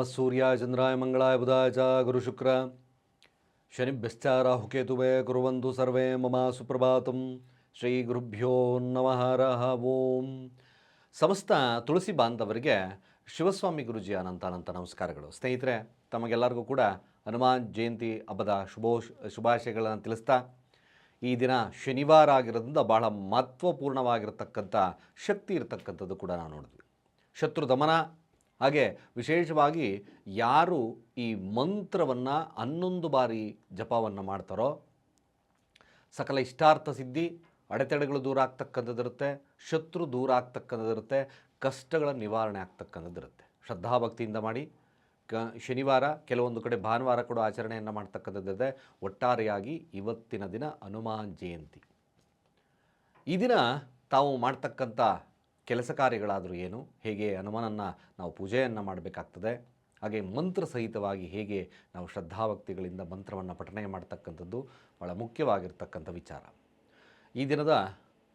ನಮಃ ಸೂರ್ಯಾಯ ಚಂದ್ರಾಯ ಮಂಗಳಾಯ ಬುಧಾಯ ಚ ಗುರು ಶುಕ್ರ ಶನಿಭ್ಯಶ್ಚ ರಾಹುಕೇತುವೆ ಕುರುವಂತು ಸರ್ವೇ ಮಮ ಸುಪ್ರಭಾತಂ ಶ್ರೀ ಗುರುಭ್ಯೋ ನಮಃ ರಹ ಓಂ ಸಮಸ್ತ ತುಳಸಿ ಬಾಂಧವರಿಗೆ ಶಿವಸ್ವಾಮಿ ಗುರುಜಿ ಅನಂತ ಅನಂತ ನಮಸ್ಕಾರಗಳು. ಸ್ನೇಹಿತರೆ, ತಮಗೆಲ್ಲರಿಗೂ ಕೂಡ ಹನುಮಾನ್ ಜಯಂತಿ ಹಬ್ಬದ ಶುಭೋ ಶುಭಾಶಯಗಳನ್ನು ತಿಳಿಸ್ತಾ, ಈ ದಿನ ಶನಿವಾರ ಆಗಿರೋದ್ರಿಂದ ಬಹಳ ಮಹತ್ವಪೂರ್ಣವಾಗಿರತಕ್ಕಂಥ ಶಕ್ತಿ ಇರತಕ್ಕಂಥದ್ದು ಕೂಡ ನಾವು ನೋಡಿದ್ವಿ. ಶತ್ರು ದಮನ ಹಾಗೆ ವಿಶೇಷವಾಗಿ ಯಾರು ಈ ಮಂತ್ರವನ್ನು ಹನ್ನೊಂದು ಬಾರಿ ಜಪವನ್ನು ಮಾಡ್ತಾರೋ, ಸಕಲ ಇಷ್ಟಾರ್ಥ ಸಿದ್ಧಿ, ಅಡೆತಡೆಗಳು ದೂರ ಆಗ್ತಕ್ಕಂಥದ್ದಿರುತ್ತೆ, ಶತ್ರು ದೂರ ಆಗ್ತಕ್ಕಂಥದ್ದಿರುತ್ತೆ, ಕಷ್ಟಗಳ ನಿವಾರಣೆ ಆಗ್ತಕ್ಕಂಥದ್ದಿರುತ್ತೆ. ಶ್ರದ್ಧಾಭಕ್ತಿಯಿಂದ ಮಾಡಿ, ಕ ಶನಿವಾರ ಕೆಲವೊಂದು ಕಡೆ ಭಾನುವಾರ ಕೂಡ ಆಚರಣೆಯನ್ನು ಮಾಡ್ತಕ್ಕಂಥದ್ದಿದೆ. ಒಟ್ಟಾರೆಯಾಗಿ ಇವತ್ತಿನ ದಿನ ಹನುಮಾನ್ ಜಯಂತಿ. ಈ ದಿನ ತಾವು ಮಾಡ್ತಕ್ಕಂಥ ಕೆಲಸ ಕಾರ್ಯಗಳಾದರೂ ಏನು, ಹೇಗೆ ಹನುಮನನ್ನು ನಾವು ಪೂಜೆಯನ್ನು ಮಾಡಬೇಕಾಗ್ತದೆ, ಹಾಗೆ ಮಂತ್ರ ಸಹಿತವಾಗಿ ಹೇಗೆ ನಾವು ಶ್ರದ್ಧಾಭಕ್ತಿಗಳಿಂದ ಮಂತ್ರವನ್ನು ಪಠಣೆ ಮಾಡ್ತಕ್ಕಂಥದ್ದು ಭಾಳ ಮುಖ್ಯವಾಗಿರ್ತಕ್ಕಂಥ ವಿಚಾರ. ಈ ದಿನದ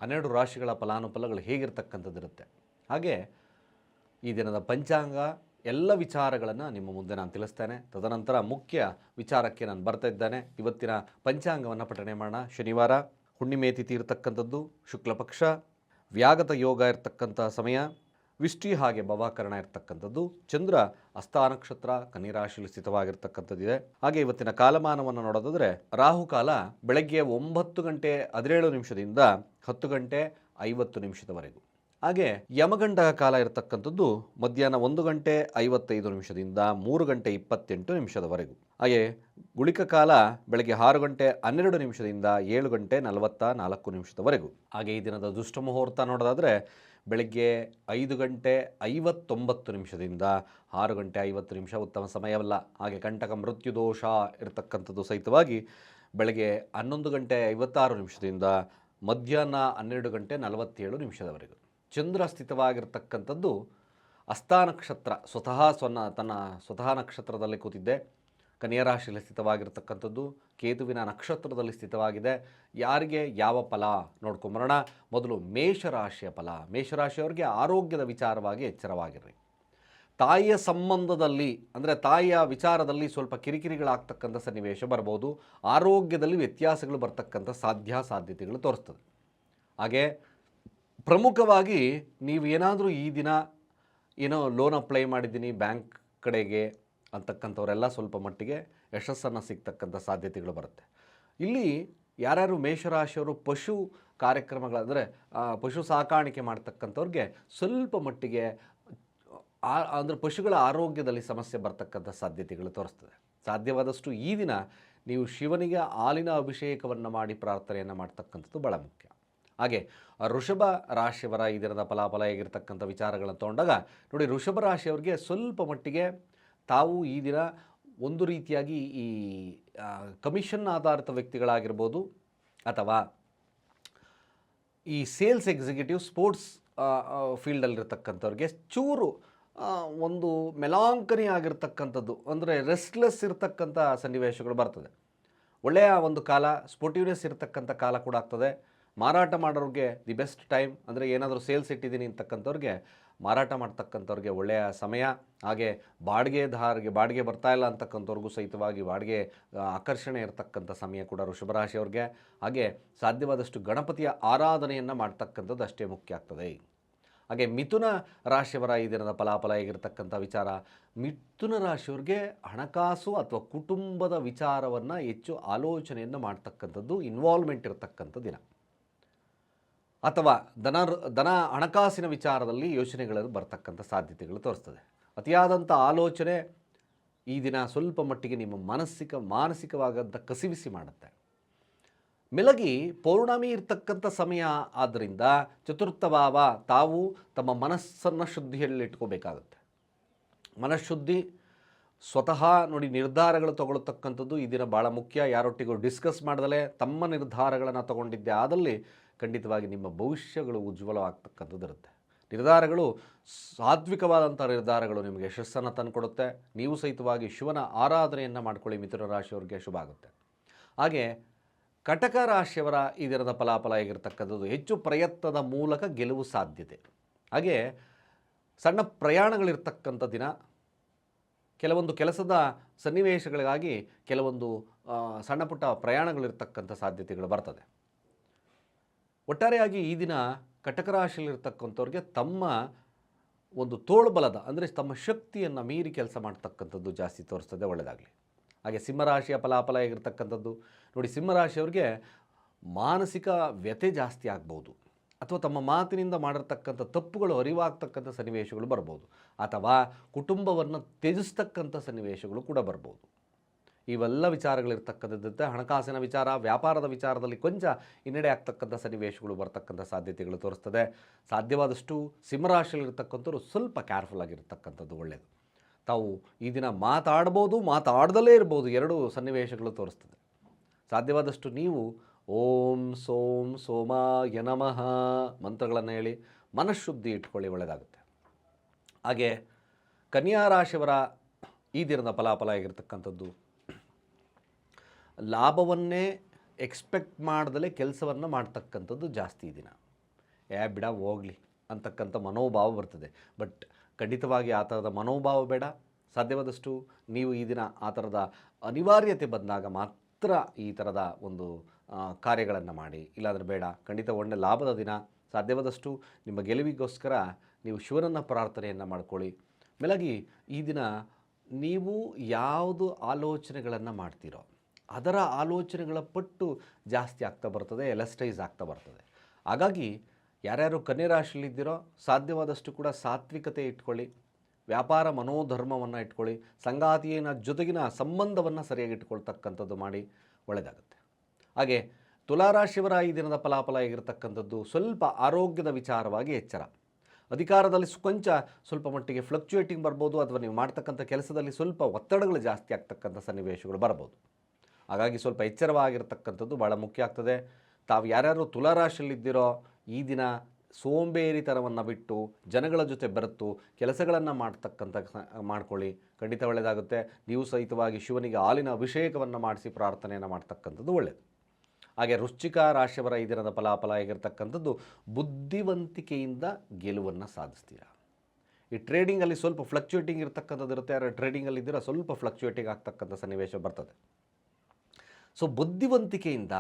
ಹನ್ನೆರಡು ರಾಶಿಗಳ ಫಲಾನುಫಲಗಳು ಹೇಗಿರ್ತಕ್ಕಂಥದ್ದಿರುತ್ತೆ? ಹಾಗೆ ಈ ದಿನದ ಪಂಚಾಂಗ, ಎಲ್ಲ ವಿಚಾರಗಳನ್ನು ನಿಮ್ಮ ಮುಂದೆ ನಾನು ತಿಳಿಸ್ತೇನೆ. ತದನಂತರ ಮುಖ್ಯ ವಿಚಾರಕ್ಕೆ ನಾನು ಬರ್ತಾ ಇದ್ದೇನೆ. ಇವತ್ತಿನ ಪಂಚಾಂಗವನ್ನು ಪಠಣೆ ಮಾಡೋಣ. ಶನಿವಾರ ಹುಣ್ಣಿಮೆ ತಿಥಿ ಇರತಕ್ಕಂಥದ್ದು ಶುಕ್ಲ ಪಕ್ಷ ವ್ಯಾಗತ ಯೋಗ ಇರತಕ್ಕಂಥ ಸಮಯ ವಿಷ್ಟಿ ಹಾಗೆ ಭವಾಕರಣ ಇರತಕ್ಕಂಥದ್ದು, ಚಂದ್ರ ಅಸ್ತಾ ನಕ್ಷತ್ರ ಕನ್ನಿರಾಶಿಯಲ್ಲಿ ಸ್ಥಿತವಾಗಿರ್ತಕ್ಕಂಥದ್ದಿದೆ. ಹಾಗೆ ಇವತ್ತಿನ ಕಾಲಮಾನವನ್ನು ನೋಡೋದಾದರೆ, ರಾಹುಕಾಲ ಬೆಳಗ್ಗೆ ಒಂಬತ್ತು ಗಂಟೆ ಹದಿನೇಳು ನಿಮಿಷದಿಂದ ಹತ್ತು ಗಂಟೆ ಐವತ್ತು ನಿಮಿಷದವರೆಗೂ. ಹಾಗೆ ಯಮಗಂಡ ಕಾಲ ಇರತಕ್ಕಂಥದ್ದು ಮಧ್ಯಾಹ್ನ ಒಂದು ಗಂಟೆ ಐವತ್ತೈದು ನಿಮಿಷದಿಂದ ಮೂರು ಗಂಟೆ ಇಪ್ಪತ್ತೆಂಟು ನಿಮಿಷದವರೆಗೂ. ಹಾಗೆ ಗುಳಿಕ ಕಾಲ ಬೆಳಗ್ಗೆ ಆರು ಗಂಟೆ ಹನ್ನೆರಡು ನಿಮಿಷದಿಂದ ಏಳು ಗಂಟೆ ನಲವತ್ತ ನಾಲ್ಕು ನಿಮಿಷದವರೆಗೂ. ಹಾಗೆ ಈ ದಿನದ ದುಷ್ಟ ಮುಹೂರ್ತ ನೋಡೋದಾದರೆ ಬೆಳಗ್ಗೆ ಐದು ಗಂಟೆ ಐವತ್ತೊಂಬತ್ತು ನಿಮಿಷದಿಂದ ಆರು ಗಂಟೆ ಐವತ್ತು ನಿಮಿಷ ಉತ್ತಮ ಸಮಯವಲ್ಲ. ಹಾಗೆ ಕಂಟಕ ಮೃತ್ಯು ದೋಷ ಇರತಕ್ಕಂಥದ್ದು ಸಹಿತವಾಗಿ ಬೆಳಗ್ಗೆ ಹನ್ನೊಂದು ಗಂಟೆ ಐವತ್ತಾರು ನಿಮಿಷದಿಂದ ಮಧ್ಯಾಹ್ನ ಹನ್ನೆರಡು ಗಂಟೆ ನಲವತ್ತೇಳು ನಿಮಿಷದವರೆಗೂ. ಚಂದ್ರ ಸ್ಥಿತವಾಗಿರ್ತಕ್ಕಂಥದ್ದು ಅಸ್ಥಾನಕ್ಷತ್ರ ಸ್ವತಃ ಸ್ವನ್ನ ತನ್ನ ಸ್ವತಃ ನಕ್ಷತ್ರದಲ್ಲಿ ಕೂತಿದ್ದೆ. ಕನ್ಯಾ ರಾಶಿಯಲ್ಲಿ ಸ್ಥಿತವಾಗಿರ್ತಕ್ಕಂಥದ್ದು ಕೇತುವಿನ ನಕ್ಷತ್ರದಲ್ಲಿ ಸ್ಥಿತವಾಗಿದೆ. ಯಾರಿಗೆ? ಯಾವ ಫಲ? ನೋಡ್ಕೊಂಬರೋಣ. ಮೊದಲು ಮೇಷರಾಶಿಯ ಫಲ. ಮೇಷರಾಶಿಯವರಿಗೆ ಆರೋಗ್ಯದ ವಿಚಾರವಾಗಿ ಎಚ್ಚರವಾಗಿರ್ರಿ. ತಾಯಿಯ ಸಂಬಂಧದಲ್ಲಿ, ಅಂದರೆ ತಾಯಿಯ ವಿಚಾರದಲ್ಲಿ ಸ್ವಲ್ಪ ಕಿರಿಕಿರಿಗಳಾಗ್ತಕ್ಕಂಥ ಸನ್ನಿವೇಶ ಬರ್ಬೋದು. ಆರೋಗ್ಯದಲ್ಲಿ ವ್ಯತ್ಯಾಸಗಳು ಬರ್ತಕ್ಕಂಥ ಸಾಧ್ಯ, ಸಾಧ್ಯತೆಗಳು ತೋರಿಸ್ತದೆ. ಹಾಗೆ ಪ್ರಮುಖವಾಗಿ ನೀವು ಏನಾದರೂ ಈ ದಿನ ಏನೋ ಲೋನ್ ಅಪ್ಲೈ ಮಾಡಿದ್ದೀನಿ ಬ್ಯಾಂಕ್ ಕಡೆಗೆ ಅಂತಕ್ಕಂಥವರೆಲ್ಲ ಸ್ವಲ್ಪ ಮಟ್ಟಿಗೆ ಯಶಸ್ಸನ್ನು ಸಿಗ್ತಕ್ಕಂಥ ಸಾಧ್ಯತೆಗಳು ಬರುತ್ತೆ. ಇಲ್ಲಿ ಯಾರ್ಯಾರು ಮೇಷರಾಶಿಯವರು ಪಶು ಕಾರ್ಯಕ್ರಮಗಳಂದರೆ ಪಶು ಸಾಕಾಣಿಕೆ ಮಾಡ್ತಕ್ಕಂಥವ್ರಿಗೆ ಸ್ವಲ್ಪ ಮಟ್ಟಿಗೆ, ಆ, ಅಂದರೆ ಪಶುಗಳ ಆರೋಗ್ಯದಲ್ಲಿ ಸಮಸ್ಯೆ ಬರ್ತಕ್ಕಂಥ ಸಾಧ್ಯತೆಗಳು ತೋರಿಸ್ತದೆ. ಸಾಧ್ಯವಾದಷ್ಟು ಈ ದಿನ ನೀವು ಶಿವನಿಗೆ ಹಾಲಿನ ಅಭಿಷೇಕವನ್ನು ಮಾಡಿ ಪ್ರಾರ್ಥನೆಯನ್ನು ಮಾಡ್ತಕ್ಕಂಥದ್ದು ಭಾಳ ಮುಖ್ಯ. ಹಾಗೆ ಋಷಭ ರಾಶಿಯವರ ಈ ದಿನದ ಫಲಾಫಲ ಹೇಗಿರ್ತಕ್ಕಂಥ ವಿಚಾರಗಳನ್ನು ತೊಗೊಂಡಾಗ, ನೋಡಿ ಋಷಭ ರಾಶಿಯವರಿಗೆ ಸ್ವಲ್ಪ ಮಟ್ಟಿಗೆ ತಾವು ಈ ದಿನ ಒಂದು ರೀತಿಯಾಗಿ ಈ ಕಮಿಷನ್ ಆಧಾರಿತ ವ್ಯಕ್ತಿಗಳಾಗಿರ್ಬೋದು ಅಥವಾ ಈ ಸೇಲ್ಸ್ ಎಕ್ಸಿಕ್ಯೂಟಿವ್ ಸ್ಪೋರ್ಟ್ಸ್ ಫೀಲ್ಡಲ್ಲಿರ್ತಕ್ಕಂಥವ್ರಿಗೆ ಚೂರು ಒಂದು ಮೆಲಾಂಕನಿ ಆಗಿರ್ತಕ್ಕಂಥದ್ದು, ಅಂದರೆ ರೆಸ್ಟ್ಲೆಸ್ ಇರತಕ್ಕಂಥ ಸನ್ನಿವೇಶಗಳು ಬರ್ತದೆ. ಒಳ್ಳೆಯ ಒಂದು ಕಾಲ, ಸ್ಪೋರ್ಟಿವ್ನೆಸ್ ಇರತಕ್ಕಂಥ ಕಾಲ ಕೂಡ ಆಗ್ತದೆ. ಮಾರಾಟ ಮಾಡೋರಿಗೆ ದಿ ಬೆಸ್ಟ್ ಟೈಮ್ ಅಂದರೆ ಏನಾದರೂ ಸೇಲ್ಸ್ ಇಟ್ಟಿದ್ದೀನಿ ಅಂತಕ್ಕಂಥವ್ರಿಗೆ ಮಾರಾಟ ಮಾಡ್ತಕ್ಕಂಥವ್ರಿಗೆ ಒಳ್ಳೆಯ ಸಮಯ, ಹಾಗೆ ಬಾಡಿಗೆದಾರರಿಗೆ ಬಾಡಿಗೆ ಬರ್ತಾ ಇಲ್ಲ ಅಂತಕ್ಕಂಥವ್ರಿಗೂ ಸಹಿತವಾಗಿ ಬಾಡಿಗೆ ಆಕರ್ಷಣೆ ಇರತಕ್ಕಂಥ ಸಮಯ ಕೂಡ ವೃಷಭರಾಶಿಯವ್ರಿಗೆ ಹಾಗೆ ಸಾಧ್ಯವಾದಷ್ಟು ಗಣಪತಿಯ ಆರಾಧನೆಯನ್ನು ಮಾಡ್ತಕ್ಕಂಥದ್ದು ಅಷ್ಟೇ ಮುಖ್ಯ ಆಗ್ತದೆ. ಹಾಗೆ ಮಿಥುನ ರಾಶಿಯವರ ಈ ದಿನದ ಫಲಾಫಲ ಹೇಗಿರ್ತಕ್ಕಂಥ ವಿಚಾರ? ಮಿಥುನ ರಾಶಿಯವ್ರಿಗೆ ಹಣಕಾಸು ಅಥವಾ ಕುಟುಂಬದ ವಿಚಾರವನ್ನು ಹೆಚ್ಚು ಆಲೋಚನೆಯನ್ನು ಮಾಡ್ತಕ್ಕಂಥದ್ದು ಇನ್ವಾಲ್ವ್ಮೆಂಟ್ ಇರತಕ್ಕಂಥ ದಿನ. ಅಥವಾ ಧನ ದನ ಹಣಕಾಸಿನ ವಿಚಾರದಲ್ಲಿ ಯೋಚನೆಗಳನ್ನು ಬರ್ತಕ್ಕಂಥ ಸಾಧ್ಯತೆಗಳು ತೋರಿಸ್ತದೆ. ಅತಿಯಾದಂಥ ಆಲೋಚನೆ ಈ ದಿನ ಸ್ವಲ್ಪ ಮಟ್ಟಿಗೆ ನಿಮ್ಮ ಮಾನಸಿಕ ಮಾನಸಿಕವಾದಂಥ ಕಸಿವಿಸಿ ಮಾಡುತ್ತೆ. ಮೆಲಗಿ ಪೌರ್ಣಮಿ ಇರ್ತಕ್ಕಂಥ ಸಮಯ ಆದ್ದರಿಂದ ಚತುರ್ಥ ಭಾವ ತಾವು ತಮ್ಮ ಮನಸ್ಸನ್ನು ಶುದ್ಧಿಯಲ್ಲಿಟ್ಕೋಬೇಕಾಗುತ್ತೆ. ಮನಃಶುದ್ಧಿ ಸ್ವತಃ ನೋಡಿ ನಿರ್ಧಾರಗಳು ತಗೊಳ್ತಕ್ಕಂಥದ್ದು ಈ ದಿನ ಭಾಳ ಮುಖ್ಯ. ಯಾರೊಟ್ಟಿಗೂ ಡಿಸ್ಕಸ್ ಮಾಡ್ದಲೇ ತಮ್ಮ ನಿರ್ಧಾರಗಳನ್ನು ತಗೊಂಡಿದ್ದೆ ಆದಲ್ಲಿ ಖಂಡಿತವಾಗಿ ನಿಮ್ಮ ಭವಿಷ್ಯಗಳು ಉಜ್ವಲವಾಗ್ತಕ್ಕಂಥದ್ದು ಇರುತ್ತೆ ನಿರ್ಧಾರಗಳು ಸಾತ್ವಿಕವಾದಂಥ ನಿರ್ಧಾರಗಳು ನಿಮಗೆ ಯಶಸ್ಸನ್ನು ತಂದುಕೊಡುತ್ತೆ. ನೀವು ಸಹಿತವಾಗಿ ಶಿವನ ಆರಾಧನೆಯನ್ನು ಮಾಡ್ಕೊಳ್ಳಿ ಮಿಥುನ ರಾಶಿಯವ್ರಿಗೆ ಶುಭ ಆಗುತ್ತೆ. ಹಾಗೆ ಕಟಕ ರಾಶಿಯವರ ಈ ದಿನದ ಫಲಾಫಲ ಆಗಿರ್ತಕ್ಕಂಥದ್ದು ಹೆಚ್ಚು ಪ್ರಯತ್ನದ ಮೂಲಕ ಗೆಲುವು ಸಾಧ್ಯತೆ. ಹಾಗೆ ಸಣ್ಣ ಪ್ರಯಾಣಗಳಿರ್ತಕ್ಕಂಥ ದಿನ, ಕೆಲವೊಂದು ಕೆಲಸದ ಸನ್ನಿವೇಶಗಳಿಗಾಗಿ ಕೆಲವೊಂದು ಸಣ್ಣ ಪುಟ್ಟ ಪ್ರಯಾಣಗಳಿರ್ತಕ್ಕಂಥ ಸಾಧ್ಯತೆಗಳು ಬರ್ತದೆ. ಒಟ್ಟಾರೆಯಾಗಿ ಈ ದಿನ ಕಟಕ ರಾಶಿಯಲ್ಲಿರ್ತಕ್ಕಂಥವ್ರಿಗೆ ತಮ್ಮ ಒಂದು ತೋಳ್ಬಲದ ಅಂದರೆ ತಮ್ಮ ಶಕ್ತಿಯನ್ನು ಮೀರಿ ಕೆಲಸ ಮಾಡ್ತಕ್ಕಂಥದ್ದು ಜಾಸ್ತಿ ತೋರಿಸ್ತದೆ ಒಳ್ಳೆಯದಾಗಲಿ ಹಾಗೆ ಸಿಂಹರಾಶಿಯ ಫಲಾಫಲ ಆಗಿರ್ತಕ್ಕಂಥದ್ದು. ನೋಡಿ, ಸಿಂಹರಾಶಿಯವ್ರಿಗೆ ಮಾನಸಿಕ ವ್ಯತೆ ಜಾಸ್ತಿ ಆಗ್ಬೋದು. ಅಥವಾ ತಮ್ಮ ಮಾತಿನಿಂದ ಮಾಡಿರ್ತಕ್ಕಂಥ ತಪ್ಪುಗಳು, ಅರಿವಾಗ್ತಕ್ಕಂಥ ಸನ್ನಿವೇಶಗಳು ಬರ್ಬೋದು. ಅಥವಾ ಕುಟುಂಬವನ್ನು ತ್ಯಜಿಸ್ತಕ್ಕಂಥ ಸನ್ನಿವೇಶಗಳು ಕೂಡ ಬರ್ಬೋದು. ಇವೆಲ್ಲ ವಿಚಾರಗಳಿರ್ತಕ್ಕಂಥದ್ದಂತೆ ಹಣಕಾಸಿನ ವಿಚಾರ, ವ್ಯಾಪಾರದ ವಿಚಾರದಲ್ಲಿ ಕೊಂಚ ಹಿನ್ನಡೆ ಆಗ್ತಕ್ಕಂಥ ಸನ್ನಿವೇಶಗಳು ಬರ್ತಕ್ಕಂಥ ಸಾಧ್ಯತೆಗಳು ತೋರಿಸ್ತದೆ. ಸಾಧ್ಯವಾದಷ್ಟು ಸಿಂಹರಾಶಿಯಲ್ಲಿರ್ತಕ್ಕಂಥವ್ರು ಸ್ವಲ್ಪ ಕೇರ್ಫುಲ್ ಆಗಿರ್ತಕ್ಕಂಥದ್ದು ಒಳ್ಳೆಯದು ತಾವು ಈ ದಿನ ಮಾತಾಡ್ಬೋದು, ಮಾತಾಡ್ದಲೇ ಇರ್ಬೋದು, ಎರಡು ಸನ್ನಿವೇಶಗಳು ತೋರಿಸ್ತದೆ. ಸಾಧ್ಯವಾದಷ್ಟು ನೀವು ಓಂ ಸೋಂ ಸೋಮ ನಮಃ ಮಂತ್ರಗಳನ್ನು ಹೇಳಿ ಮನಃಶುದ್ಧಿ ಇಟ್ಕೊಳ್ಳಿ ಒಳ್ಳೆಯದಾಗುತ್ತೆ ಹಾಗೆ ಕನ್ಯಾ ರಾಶಿಯವರ ಈ ದಿನದ ಫಲಾಫಲ ಆಗಿರ್ತಕ್ಕಂಥದ್ದು ಲಾಭವನ್ನೇ ಎಕ್ಸ್ಪೆಕ್ಟ್ ಮಾಡ್ದಲೇ ಕೆಲಸವನ್ನು ಮಾಡ್ತಕ್ಕಂಥದ್ದು ಜಾಸ್ತಿ ದಿನ. ಏ ಬಿಡ ಹೋಗಲಿ ಅಂತಕ್ಕಂಥ ಮನೋಭಾವ ಬರ್ತದೆ. ಬಟ್ ಖಂಡಿತವಾಗಿ ಆ ಥರದ ಮನೋಭಾವ ಬೇಡ. ಸಾಧ್ಯವಾದಷ್ಟು ನೀವು ಈ ದಿನ ಆ ಥರದ ಅನಿವಾರ್ಯತೆ ಬಂದಾಗ ಮಾತ್ರ ಈ ಥರದ ಒಂದು ಕಾರ್ಯಗಳನ್ನು ಮಾಡಿ. ಇಲ್ಲಾಂದರೆ ಬೇಡ. ಖಂಡಿತ ಒಳ್ಳೆ ಲಾಭದ ದಿನ. ಸಾಧ್ಯವಾದಷ್ಟು ನಿಮ್ಮ ಗೆಲುವಿಗೋಸ್ಕರ ನೀವು ಶಿವನನ್ನು ಪ್ರಾರ್ಥನೆಯನ್ನು ಮಾಡ್ಕೊಳ್ಳಿ. ಮೇಲಾಗಿ ಈ ದಿನ ನೀವು ಯಾವುದು ಆಲೋಚನೆಗಳನ್ನು ಮಾಡ್ತೀರೋ ಅದರ ಆಲೋಚನೆಗಳ ಪಟ್ಟು ಜಾಸ್ತಿ ಆಗ್ತಾ ಬರ್ತದೆ ಎಲಸ್ಟೈಸ್ ಆಗ್ತಾ ಬರ್ತದೆ. ಹಾಗಾಗಿ ಯಾರ್ಯಾರು ಕನ್ಯಾ ರಾಶಿಯಲ್ಲಿದ್ದೀರೋ ಸಾಧ್ಯವಾದಷ್ಟು ಕೂಡ ಸಾತ್ವಿಕತೆ ಇಟ್ಕೊಳ್ಳಿ, ವ್ಯಾಪಾರ ಮನೋಧರ್ಮವನ್ನು ಇಟ್ಕೊಳ್ಳಿ ಸಂಗಾತಿಯನ ಜೊತೆಗಿನ ಸಂಬಂಧವನ್ನು ಸರಿಯಾಗಿ ಇಟ್ಕೊಳ್ತಕ್ಕಂಥದ್ದು ಮಾಡಿ ಒಳ್ಳೆಯದಾಗುತ್ತೆ ಹಾಗೆ ತುಲಾರಾಶಿಯವರ ಈ ದಿನದ ಫಲಾಫಲ ಆಗಿರತಕ್ಕಂಥದ್ದು ಸ್ವಲ್ಪ ಆರೋಗ್ಯದ ವಿಚಾರವಾಗಿ ಎಚ್ಚರ. ಅಧಿಕಾರದಲ್ಲಿ ಸುಕೊಂಚ ಸ್ವಲ್ಪ ಮಟ್ಟಿಗೆ ಫ್ಲಕ್ಚುಯೇಟಿಂಗ್ ಬರ್ಬೋದು, ಅಥವಾ ನೀವು ಮಾಡ್ತಕ್ಕಂಥ ಕೆಲಸದಲ್ಲಿ ಸ್ವಲ್ಪ ಒತ್ತಡಗಳು ಜಾಸ್ತಿ ಆಗ್ತಕ್ಕಂಥ ಸನ್ನಿವೇಶಗಳು ಬರ್ಬೋದು. ಹಾಗಾಗಿ ಸ್ವಲ್ಪ ಎಚ್ಚರವಾಗಿರ್ತಕ್ಕಂಥದ್ದು ಭಾಳ ಮುಖ್ಯ ಆಗ್ತದೆ. ತಾವು ಯಾರ್ಯಾರು ತುಲಾರಾಶಿಯಲ್ಲಿದ್ದೀರೋ ಈ ದಿನ ಸೋಂಬೇರಿತನವನ್ನು ಬಿಟ್ಟು ಜನಗಳ ಜೊತೆ ಬೆರೆತು ಕೆಲಸಗಳನ್ನು ಮಾಡ್ತಕ್ಕಂಥ ಮಾಡ್ಕೊಳ್ಳಿ. ಖಂಡಿತ ಒಳ್ಳೆಯದಾಗುತ್ತೆ ನೀವು ಸಹಿತವಾಗಿ ಶಿವನಿಗೆ ಹಾಲಿನ ಅಭಿಷೇಕವನ್ನು ಮಾಡಿಸಿ ಪ್ರಾರ್ಥನೆಯನ್ನು ಮಾಡ್ತಕ್ಕಂಥದ್ದು ಒಳ್ಳೆಯದು ಹಾಗೆ ವೃಶ್ಚಿಕ ರಾಶಿಯವರ ಈ ದಿನದ ಫಲಾಫಲ ಆಗಿರ್ತಕ್ಕಂಥದ್ದು ಬುದ್ಧಿವಂತಿಕೆಯಿಂದ ಗೆಲುವನ್ನು ಸಾಧಿಸ್ತೀರಾ? ಈ ಟ್ರೇಡಿಂಗಲ್ಲಿ ಸ್ವಲ್ಪ ಫ್ಲಕ್ಚುಯೇಟಿಂಗ್ ಇರತಕ್ಕಂಥದ್ದು ಇರುತ್ತೆ ಯಾರು ಟ್ರೇಡಿಂಗಲ್ಲಿ ಇದ್ದೀರಾ ಸ್ವಲ್ಪ ಫ್ಲಕ್ಚುಯೇಟಿಂಗ್ ಆಗ್ತಕ್ಕಂಥ ಸನ್ನಿವೇಶ ಬರ್ತದೆ. ಸೊ ಬುದ್ಧಿವಂತಿಕೆಯಿಂದ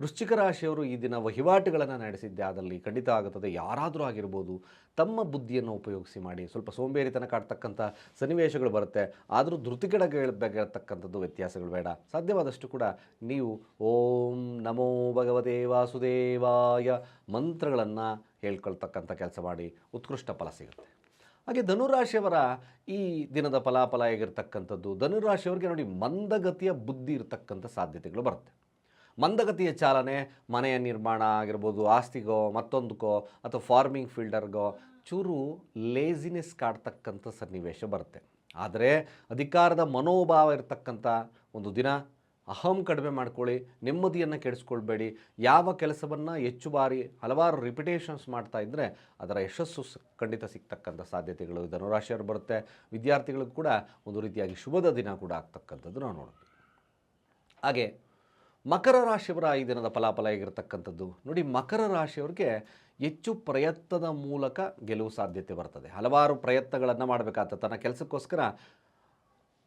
ವೃಶ್ಚಿಕ ರಾಶಿಯವರು ಈ ದಿನ ವಹಿವಾಟುಗಳನ್ನು ನಡೆಸಿದ್ದೆ. ಆದಲ್ಲಿ ಖಂಡಿತ ಆಗುತ್ತದೆ. ಯಾರಾದರೂ ಆಗಿರ್ಬೋದು ತಮ್ಮ ಬುದ್ಧಿಯನ್ನು ಉಪಯೋಗಿಸಿ ಮಾಡಿ. ಸ್ವಲ್ಪ ಸೋಂಬೇರಿತನ ಕಾಡ್ತಕ್ಕಂಥ ಸನ್ನಿವೇಶಗಳು ಬರುತ್ತೆ. ಆದರೂ ಧೃತಿಗಡಗಿರತಕ್ಕಂಥದ್ದು ವ್ಯತ್ಯಾಸಗಳು ಬೇಡ. ಸಾಧ್ಯವಾದಷ್ಟು ಕೂಡ ನೀವು ಓಂ ನಮೋ ಭಗವತೆ ವಾಸುದೇವಾಯ ಮಂತ್ರಗಳನ್ನು ಹೇಳ್ಕೊಳ್ತಕ್ಕಂಥ ಕೆಲಸ ಮಾಡಿ. ಉತ್ಕೃಷ್ಟ ಫಲ ಸಿಗುತ್ತೆ. ಹಾಗೆ ಧನುರಾಶಿಯವರ ಈ ದಿನದ ಫಲಾಫಲ ಹೇಗಿರ್ತಕ್ಕಂಥದ್ದು? ಧನುರಾಶಿಯವರಿಗೆ ನೋಡಿ ಮಂದಗತಿಯ ಬುದ್ಧಿ ಇರತಕ್ಕಂಥ ಸಾಧ್ಯತೆಗಳು ಬರುತ್ತೆ. ಮಂದಗತಿಯ ಚಾಲನೆ ಮನೆಯ ನಿರ್ಮಾಣ ಆಗಿರ್ಬೋದು, ಆಸ್ತಿಗೋ, ಮತ್ತೊಂದಕ್ಕೋ ಅಥವಾ ಫಾರ್ಮಿಂಗ್ ಫೀಲ್ಡರ್ಗೋ ಚೂರು ಲೇಸಿನೆಸ್ ಕಾಡ್ತಕ್ಕಂಥ ಸನ್ನಿವೇಶ ಬರುತ್ತೆ. ಆದರೆ ಅಧಿಕಾರದ ಮನೋಭಾವ ಇರತಕ್ಕಂಥ ಒಂದು ದಿನ ಅಹಂ ಕಡಿಮೆ ಮಾಡ್ಕೊಳ್ಳಿ, ನೆಮ್ಮದಿಯನ್ನು ಕೆಡಿಸ್ಕೊಳ್ಬೇಡಿ. ಯಾವ ಕೆಲಸವನ್ನು ಹೆಚ್ಚು ಬಾರಿ ಹಲವಾರು ರಿಪಿಟೇಷನ್ಸ್ ಮಾಡ್ತಾ ಇದ್ದರೆ ಅದರ ಯಶಸ್ಸು ಖಂಡಿತ ಸಿಗ್ತಕ್ಕಂಥ ಸಾಧ್ಯತೆಗಳು ಧನುರಾಶಿಯವರು ಬರುತ್ತೆ. ವಿದ್ಯಾರ್ಥಿಗಳಿಗೂ ಕೂಡ ಒಂದು ರೀತಿಯಾಗಿ ಶುಭದ ದಿನ ಕೂಡ ಆಗ್ತಕ್ಕಂಥದ್ದು ನಾವು ನೋಡೋದು. ಹಾಗೆ ಮಕರ ರಾಶಿಯವರ ಈ ದಿನದ ಫಲಾಫಲ ಆಗಿರತಕ್ಕಂಥದ್ದು ನೋಡಿ, ಮಕರ ರಾಶಿಯವ್ರಿಗೆ ಹೆಚ್ಚು ಪ್ರಯತ್ನದ ಮೂಲಕ ಗೆಲುವು ಸಾಧ್ಯತೆ ಬರ್ತದೆ. ಹಲವಾರು ಪ್ರಯತ್ನಗಳನ್ನು ಮಾಡಬೇಕಾಗ್ತದೆ ತನ್ನ ಕೆಲಸಕ್ಕೋಸ್ಕರ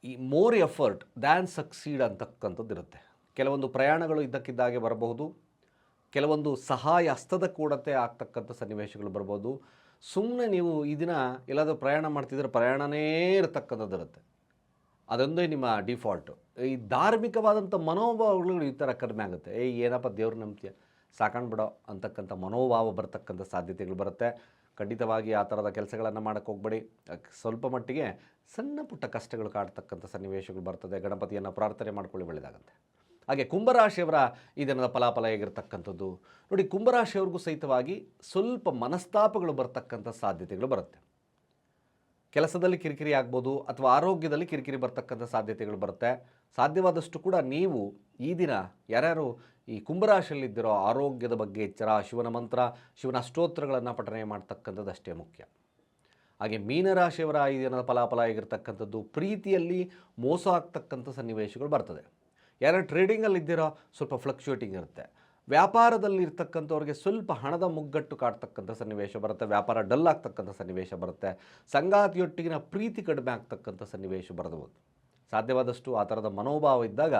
ಈ ಮೋರ್ ಎಫರ್ಟ್ ದ್ಯಾನ್ ಸಕ್ಸೀಡ್ ಅಂತಕ್ಕಂಥದ್ದು ಇರುತ್ತೆ ಕೆಲವೊಂದು ಪ್ರಯಾಣಗಳು ಇದ್ದಕ್ಕಿದ್ದಾಗೆ ಬರಬಹುದು. ಕೆಲವೊಂದು ಸಹಾಯ ಹಸ್ತದ ಕೂಡತೆ ಆಗ್ತಕ್ಕಂಥ ಸನ್ನಿವೇಶಗಳು ಬರ್ಬೋದು ಸುಮ್ಮನೆ ನೀವು ಈ ದಿನ ಎಲ್ಲಾದರೂ ಪ್ರಯಾಣ ಮಾಡ್ತಿದ್ರೆ ಪ್ರಯಾಣನೇ ಇರತಕ್ಕಂಥದ್ದು ಇರುತ್ತೆ ಅದೊಂದೇ ನಿಮ್ಮ ಡಿಫಾಲ್ಟು ಈ ಧಾರ್ಮಿಕವಾದಂಥ ಮನೋಭಾವಗಳು ಈ ಥರ ಕಡಿಮೆ ಆಗುತ್ತೆ. ಏಯ್, ಏನಪ್ಪ ದೇವ್ರ ನಂಬಿಕೆ ಸಾಕೊಂಡ್ಬಿಡೋ ಅಂತಕ್ಕಂಥ ಮನೋಭಾವ ಬರ್ತಕ್ಕಂಥ ಸಾಧ್ಯತೆಗಳು ಬರುತ್ತೆ. ಖಂಡಿತವಾಗಿ ಆ ಥರದ ಕೆಲಸಗಳನ್ನು ಮಾಡೋಕ್ಕೆ ಹೋಗ್ಬೇಡಿ. ಸ್ವಲ್ಪ ಮಟ್ಟಿಗೆ ಸಣ್ಣ ಪುಟ್ಟ ಕಷ್ಟಗಳು ಕಾಡ್ತಕ್ಕಂಥ ಸನ್ನಿವೇಶಗಳು ಬರ್ತದೆ, ಗಣಪತಿಯನ್ನು ಪ್ರಾರ್ಥನೆ ಮಾಡ್ಕೊಳ್ಳಿ ಒಳ್ಳೆಯದಾಗುತ್ತೆ. ಹಾಗೆ ಕುಂಭರಾಶಿಯವರ ಈ ದಿನದ ಫಲಾಫಲ ಹೇಗಿರ್ತಕ್ಕಂಥದ್ದು? ನೋಡಿ, ಕುಂಭರಾಶಿಯವ್ರಿಗೂ ಸಹಿತವಾಗಿ ಸ್ವಲ್ಪ ಮನಸ್ತಾಪಗಳು ಬರ್ತಕ್ಕಂಥ ಸಾಧ್ಯತೆಗಳು ಬರುತ್ತೆ. ಕೆಲಸದಲ್ಲಿ ಕಿರಿಕಿರಿ ಆಗ್ಬೋದು ಅಥವಾ ಆರೋಗ್ಯದಲ್ಲಿ ಕಿರಿಕಿರಿ ಬರ್ತಕ್ಕಂಥ ಸಾಧ್ಯತೆಗಳು ಬರುತ್ತೆ. ಸಾಧ್ಯವಾದಷ್ಟು ಕೂಡ ನೀವು ಈ ದಿನ ಯಾರ್ಯಾರು ಈ ಕುಂಭರಾಶಿಯಲ್ಲಿದ್ದಿರೋ ಆರೋಗ್ಯದ ಬಗ್ಗೆ ಎಚ್ಚರ, ಶಿವನ ಮಂತ್ರ, ಶಿವನ ಅಷ್ಟೋತ್ತರಗಳನ್ನು ಪಠನೆ ಮಾಡ್ತಕ್ಕಂಥದ್ದು ಅಷ್ಟೇ ಮುಖ್ಯ. ಹಾಗೆ ಮೀನರಾಶಿಯವರ ಈ ದಿನದ ಫಲಾಫಲ ಆಗಿರ್ತಕ್ಕಂಥದ್ದು ಪ್ರೀತಿಯಲ್ಲಿ ಮೋಸ ಆಗ್ತಕ್ಕಂಥ ಸನ್ನಿವೇಶಗಳು ಬರ್ತದೆ. ಯಾರು ಟ್ರೇಡಿಂಗಲ್ಲಿ ಇದ್ದೀರೋ ಸ್ವಲ್ಪ ಫ್ಲಕ್ಚುಯೇಟಿಂಗ್ ಇರುತ್ತೆ. ವ್ಯಾಪಾರದಲ್ಲಿರ್ತಕ್ಕಂಥವ್ರಿಗೆ ಸ್ವಲ್ಪ ಹಣದ ಮುಗ್ಗಟ್ಟು ಕಾಡ್ತಕ್ಕಂಥ ಸನ್ನಿವೇಶ ಬರುತ್ತೆ, ವ್ಯಾಪಾರ ಡಲ್ ಆಗ್ತಕ್ಕಂಥ ಸನ್ನಿವೇಶ ಬರುತ್ತೆ, ಸಂಗಾತಿಯೊಟ್ಟಿಗಿನ ಪ್ರೀತಿ ಕಡಿಮೆ ಆಗ್ತಕ್ಕಂಥ ಸನ್ನಿವೇಶ ಬರಬಹುದು ಸಾಧ್ಯವಾದಷ್ಟು ಆ ಥರದ ಮನೋಭಾವ ಇದ್ದಾಗ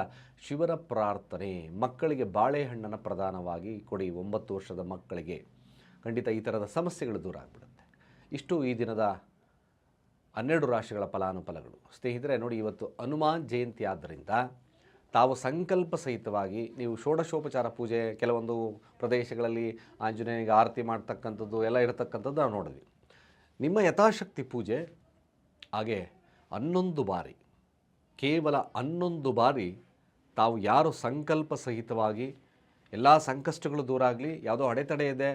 ಶಿವನ ಪ್ರಾರ್ಥನೆ, ಮಕ್ಕಳಿಗೆ ಬಾಳೆಹಣ್ಣನ್ನು ಪ್ರಧಾನವಾಗಿ ಕೊಡಿ, ಒಂಬತ್ತು ವರ್ಷದ ಮಕ್ಕಳಿಗೆ. ಖಂಡಿತ ಈ ಥರದ ಸಮಸ್ಯೆಗಳು ದೂರ ಆಗಿಬಿಡುತ್ತೆ. ಇಷ್ಟು ಈ ದಿನದ ಹನ್ನೆರಡು ರಾಶಿಗಳ ಫಲಾನುಫಲಗಳು. ಸ್ನೇಹಿತರೆ, ನೋಡಿ ಇವತ್ತು ಹನುಮಾನ್ ಜಯಂತಿ ಆದ್ದರಿಂದ ತಾವು ಸಂಕಲ್ಪ ಸಹಿತವಾಗಿ ನೀವು ಷೋಡಶೋಪಚಾರ ಪೂಜೆ ಕೆಲವೊಂದು ಪ್ರದೇಶಗಳಲ್ಲಿ ಆಂಜನೇಯನಿಗೆ ಆರತಿ ಮಾಡ್ತಕ್ಕಂಥದ್ದು ಎಲ್ಲ ಇರತಕ್ಕಂಥದ್ದು ನಾವು ನೋಡಿದ್ವಿ. ನಿಮ್ಮ ಯಥಾಶಕ್ತಿ ಪೂಜೆ ಹಾಗೆ ಹನ್ನೊಂದು ಬಾರಿ, ಕೇವಲ ಹನ್ನೊಂದು ಬಾರಿ ತಾವು ಯಾರು ಸಂಕಲ್ಪ ಸಹಿತವಾಗಿ ಎಲ್ಲ ಸಂಕಷ್ಟಗಳು ದೂರ ಆಗಲಿ, ಯಾವುದೋ ಅಡೆತಡೆ ಇದೆ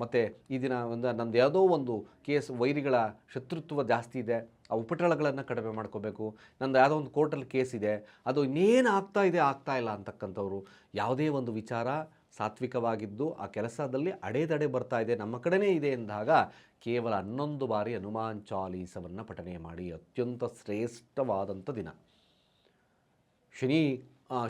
ಮತ್ತು ಈ ದಿನ ಒಂದು ನಂದು ಯಾವುದೋ ಒಂದು ಕೇಸ್ ವೈರಿಗಳ ಶತ್ರುತ್ವ ಜಾಸ್ತಿ ಇದೆ, ಆ ಉಪಟಳಗಳನ್ನು ಕಡಿಮೆ ಮಾಡ್ಕೋಬೇಕು. ನಂದು ಯಾವುದೋ ಒಂದು ಕೋರ್ಟಲ್ಲಿ ಕೇಸ್ ಇದೆ, ಅದು ಇನ್ನೇನು ಆಗ್ತಾ ಇದೆ, ಆಗ್ತಾ ಇಲ್ಲ ಅಂತಕ್ಕಂಥವ್ರು, ಯಾವುದೇ ಒಂದು ವಿಚಾರ ಸಾತ್ವಿಕವಾಗಿದ್ದು ಆ ಕೆಲಸದಲ್ಲಿ ಅಡೆದಡೆ ಬರ್ತಾ ಇದೆ, ನಮ್ಮ ಕಡೆನೇ ಇದೆ ಎಂದಾಗ ಕೇವಲ ಹನ್ನೊಂದು ಬಾರಿ ಹನುಮಾನ್ ಚಾಲೀಸವನ್ನು ಪಠನೆ ಮಾಡಿ, ಅತ್ಯಂತ ಶ್ರೇಷ್ಠವಾದಂಥ ದಿನ. ಶನಿ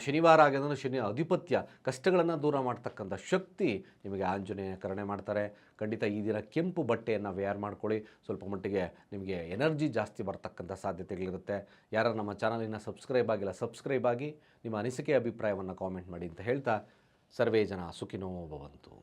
ಶನಿವಾರ ಆಗಿದ್ರೆ ಶನಿ ಅಧಿಪತ್ಯ, ಕಷ್ಟಗಳನ್ನು ದೂರ ಮಾಡ್ತಕ್ಕಂಥ ಶಕ್ತಿ ನಿಮಗೆ ಆಂಜನೇಯ ಕರಣೆ ಮಾಡ್ತಾರೆ. ಖಂಡಿತ ಈ ದಿನ ಕೆಂಪು ಬಟ್ಟೆಯನ್ನು ವೇರ್ ಮಾಡ್ಕೊಳ್ಳಿ. ಸ್ವಲ್ಪ ಮಟ್ಟಿಗೆ ನಿಮಗೆ ಎನರ್ಜಿ ಜಾಸ್ತಿ ಬರ್ತಕ್ಕಂಥ ಸಾಧ್ಯತೆಗಳಿರುತ್ತೆ. ಯಾರು ನಮ್ಮ ಚಾನಲಿನ ಸಬ್ಸ್ಕ್ರೈಬ್ ಆಗಿಲ್ಲ ಸಬ್ಸ್ಕ್ರೈಬ್ ಆಗಿ ನಿಮ್ಮ ಅನಿಸಿಕೆ, ಅಭಿಪ್ರಾಯವನ್ನು ಕಾಮೆಂಟ್ ಮಾಡಿ ಅಂತ ಹೇಳ್ತಾ, ಸರ್ವೇ ಜನ ಸುಖಿನೋ ಭವಂತು.